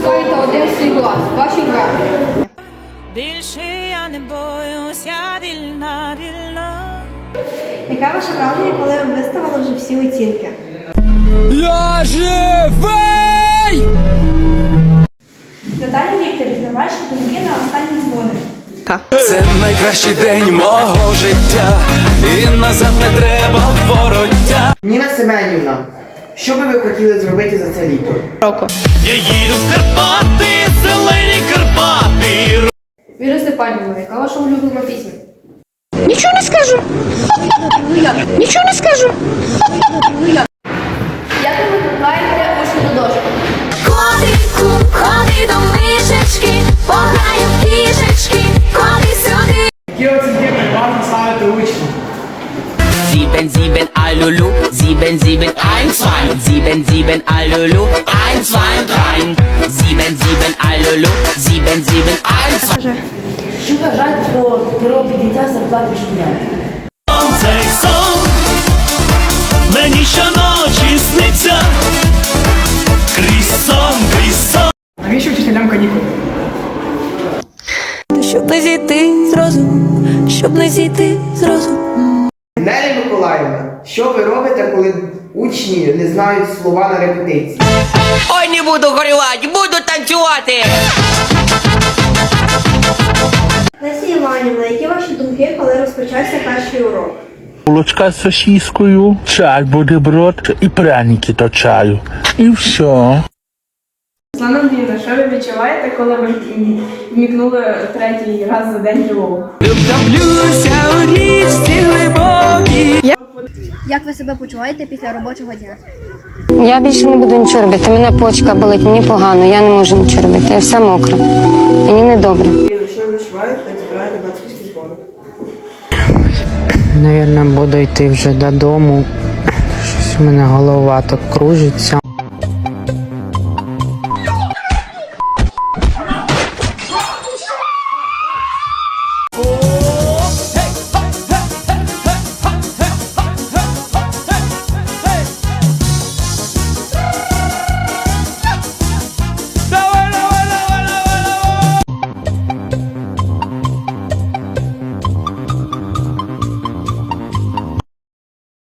випускаєте один свій клас. Ваші враження. Більше я не боюся, вільна, вільна. Яка ваша правда, коли ви виставили вже всі оцінки? Я живий! Наталі Вікторівна, ваші думки на останні дзвони. Це найкращий день мого життя. І назад не треба вороття. Ніна Семенівна що би ви хотіли зробити за це літо? Я їду в Карпати, зелені Карпати. Віра Степанівна, яка ваша улюблена пісня? Нічого не скажу. Нічого не скажу. Як ви викликаєте до дошки? Котику, ходи до мишечки, пограю в кішечки, ходи сюди. Які оцінки переважно ставити учні? Sieben, sieben, Alulu, sieben, sieben, eins, zwei, sieben, sieben, Alulu, eins, zwei, drei, sieben, sieben, Alulu, sieben, sieben, eins, zwei. Мені щоночі сниться. Крізь сон. Навіщо вчителям канікули? Щоб не зійти з розуму, щоб не зійти з розуму. Миколаївна, що ви робите, коли учні не знають слова на репетиції? Ой, не буду горювати, буду танцювати. Леся Іванівна, які ваші думки, коли розпочався перший урок? Булочка з сосіскою, чай, бутерброд і пряники до чаю. І все. Слана Андріївна, що ви відчуваєте, коли ви вмікнули третій раз за день тривогу? Втоплюся у річці. Як ви себе почуваєте після робочого дня? Я більше не буду нічого робити. Мене почка болить, мені погано, я не можу нічого робити. Я вся мокра. Мені недобре. добре. Навірно, буду йти вже додому. Щось у мене голова так кружиться.